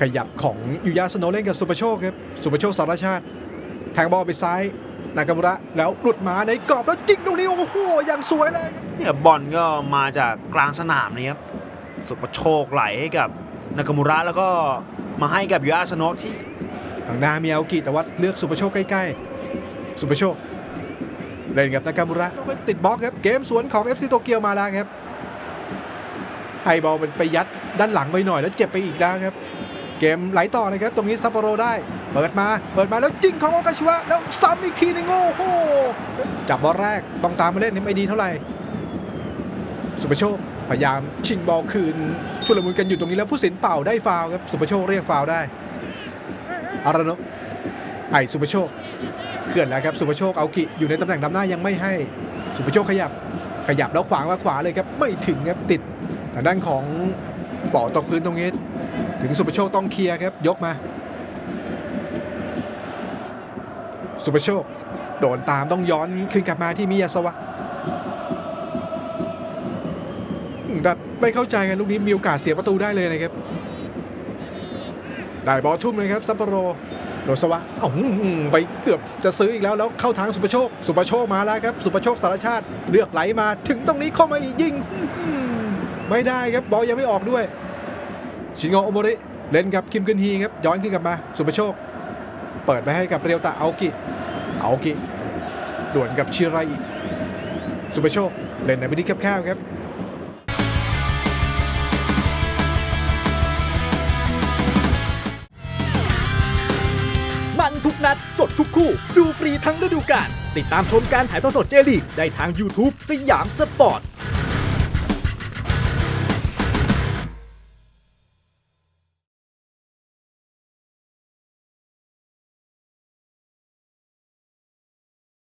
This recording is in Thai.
ขยับของยูยาสโนว์เล่นกับสุปโชคครับสุปโชคสารชาติ แทงบอลไปซ้ายนากามุระแล้วหลุดมาในกรอบแล้วจิกลูกนี้โอ้โหอย่างสวยเลยครับเนี่ยบอลก็มาจากกลางสนามนี่ครับสุปโชคไหลให้กับนากามูระแล้วก็มาให้กับยูอาสโนะที่ทางหน้ามีอาโอกิแต่ว่าเลือกสุปโชคใกล้ๆสุปโชคเล่นกับนากามุระก็ติดบล็อกครับเกมสวนของ FC โตเกียวมาแล้วครับให้บอลมันไปยัดด้านหลังไปหน่อยแล้วเจ็บไปอีกแล้วครับ เกมไหลต่อนะครับ ตรงนี้ซัปโปโรได้ เปิดมาเปิดมาแล้วจิ้งของโอกาชิวะ แล้วซ้ำอีกทีนึงโอ้โหจับบอลแรกต้องตามมาเล่นนี่ไม่ดีเท่าไหร่สุปโชคพยายามชิงบอลคืนชุลมุนกันอยู่ตรงนี้แล้วผู้สินเป่าได้ฟาวครับสุปโชคเรียกฟาวได้อารานนท์ไอสุปโชคเคลื่อนแล้วครับสุปโชคเอากิอยู่ในตำแหน่งนำหน้ายังไม่ให้สุปโชคขยับขยับแล้วขวางมาขวาเลยครับไม่ถึงครับติดทางด้านของบอลตกพื้นตรงนี้ ถึงสุปโชคต้องเคลียร์ครับ ยกมา สุปโชค โดนตามต้องย้อนคืนกลับมาที่มิยาสวะอืมแต่ไม่เข้าใจกันลูกนี้มีโอกาสเสียประตูได้เลยนะครับ ได้บอลทุ่มเลยครับซัปโปโรโดสวะเอ้าอืมไปเกือบจะซื้ออีกแล้วแล้วเข้าทางสุปโชค สุปโชคมาแล้วครับ สุปโชคสารชาติเลือกไหลมา ถึงตรงนี้เข้ามาอีกยิง ไม่ได้ครับบอลยังไม่ออกด้วย ชิงโงโอโมริเล่นกับคิมกึนฮีครับย้อนขึ้นกลับมา สุปโชค เปิดไปให้กับเรียวตะเอากิอากิด่วนกับชิไรอีกสุปโชค เล่นในพื้นที่แคบๆครับมันทุกนัด สดทุกคู่ ดูฟรีทั้งฤดูกาลติดตามชมการถ่ายทอดสดเจลีกได้ทาง YouTube สยามสปอร์ต